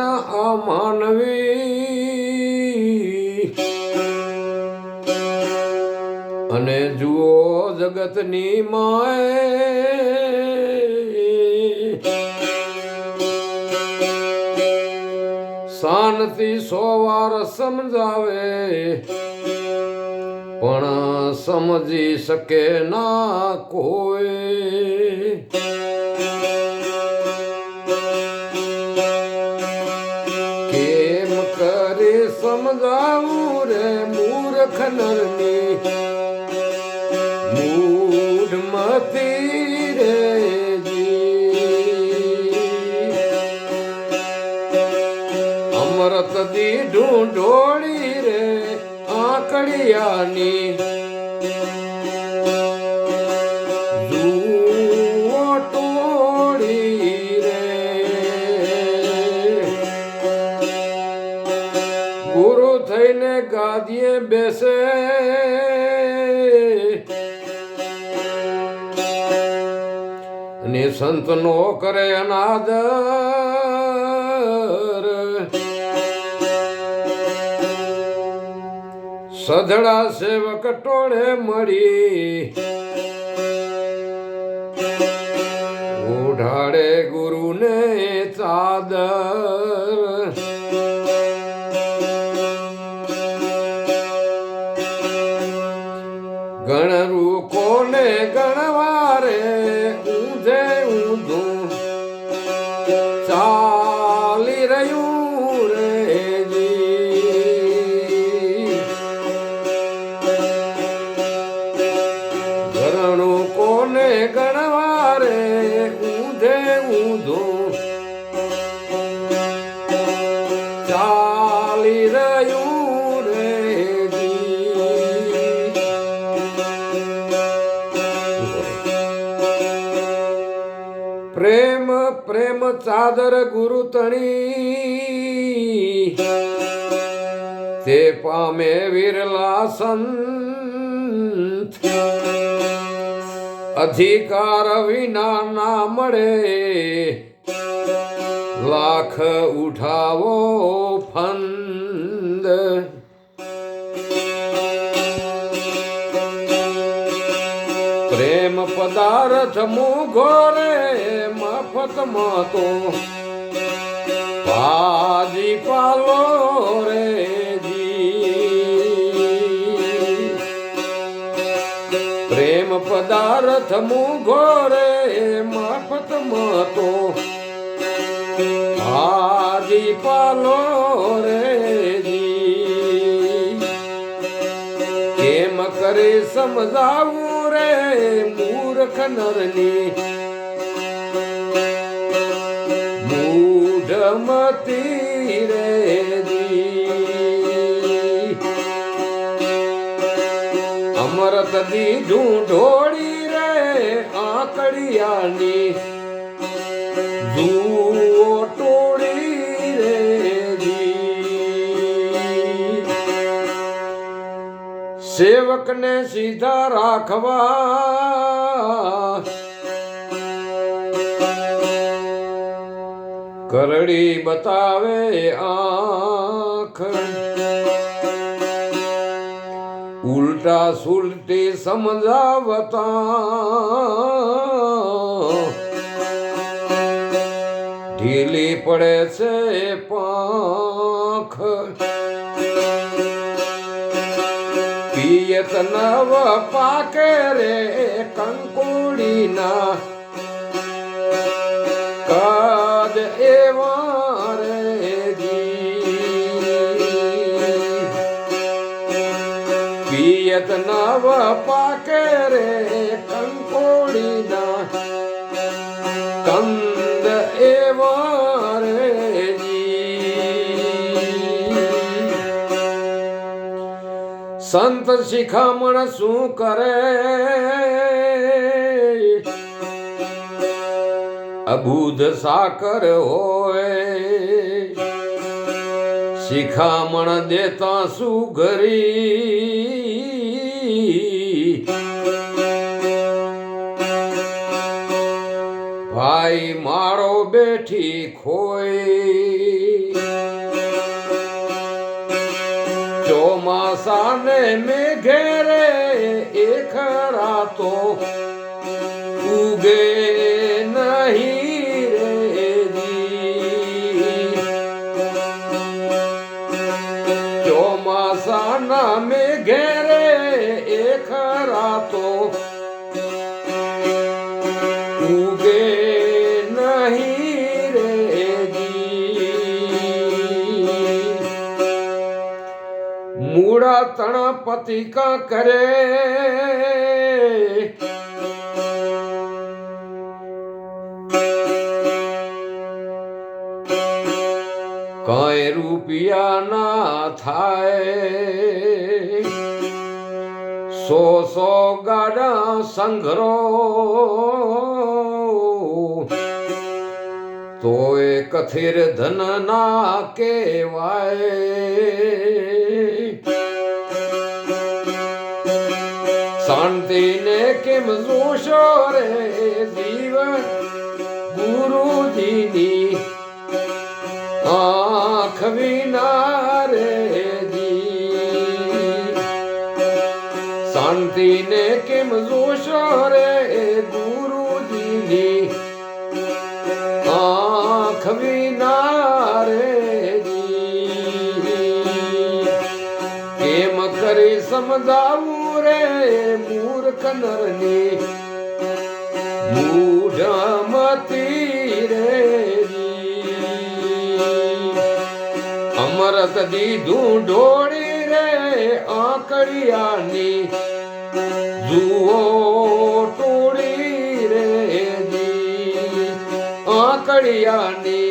ના આ અને જુઓ જગતની માય. શાંતિ સો વાર સમજાવે, પણ સમજી શકે ના કોઈ. સમજાવું રે મૂર્ખ નરની મૂઢ મતી રે જી. અમૃત દીઢું ઢોળી રે આકડિયાની ગાદીએ બેસે. ને સંત નો કરે અનાદર. સધડા સેવક ટોળે મળી. ઉઢાડે ગુરુને ચાદર. કોને ગણવારે ઊંધે ઊંધું ચાલી રહ્યું રે. ઘરણું કોને ગણવારે ઊંધે ઊંધું ચાદર ગુરુ તણી. તે પામે વિરલા સંત. અધિકાર વિના ના મળે. લાખ ઉઠાવો ફંદ. પદાર્થ મૂઘો રે મફતમાં તો ભાજી પાલો રે પ્રેમ પદાર્થ મૂઘો રે મફતમાં તો ભાજી પાલો રે કેમ કરે સમજાવું મૂર્ખ નરની મૂઢમતી રે. અમરત દી ઢૂંઢોળી રે આકડિયાની સેવકને સીધા રાખવા. કરડી બતાવે આંખ ઉલટા સુલટી સમજાવતા. ઢીલી પડે છે પાંખ. નવ પાકે રે કંકોડીના કદ એવા રે. પિયત નવ પાકે રે કંકોડીના કંદ સંત શિખામણ શું કરે? અબુધ સાકર હોય. શિખામણ દેતા ઘરી ભાઈ મારો બેઠી ખોઈ. ચોમાસાને મેઘે રે એ ખરા તો ઉગે નહીં રે ચોમાસાના મેઘે રે એ ખરા તો મૂળા તણ પતિકા કરે. કઈ રૂપિયા ના થાય. સો સો ગાડા સંઘરો તો એ કથિર ધન ના કેવાય શાંતિને કેમ જોશો રે જીવન ગુરુજીની? આંખ વિના રે શાંતિને કેમ જોશો રે ગુરુજીની આંખ વિના રે કેમ કરી સમજાવું રે મૂર્ખ નરની. મૂઢમતી રે અમરત દીધું ઢોળી રે આંકડિયાની. જુઓ આકડિયાની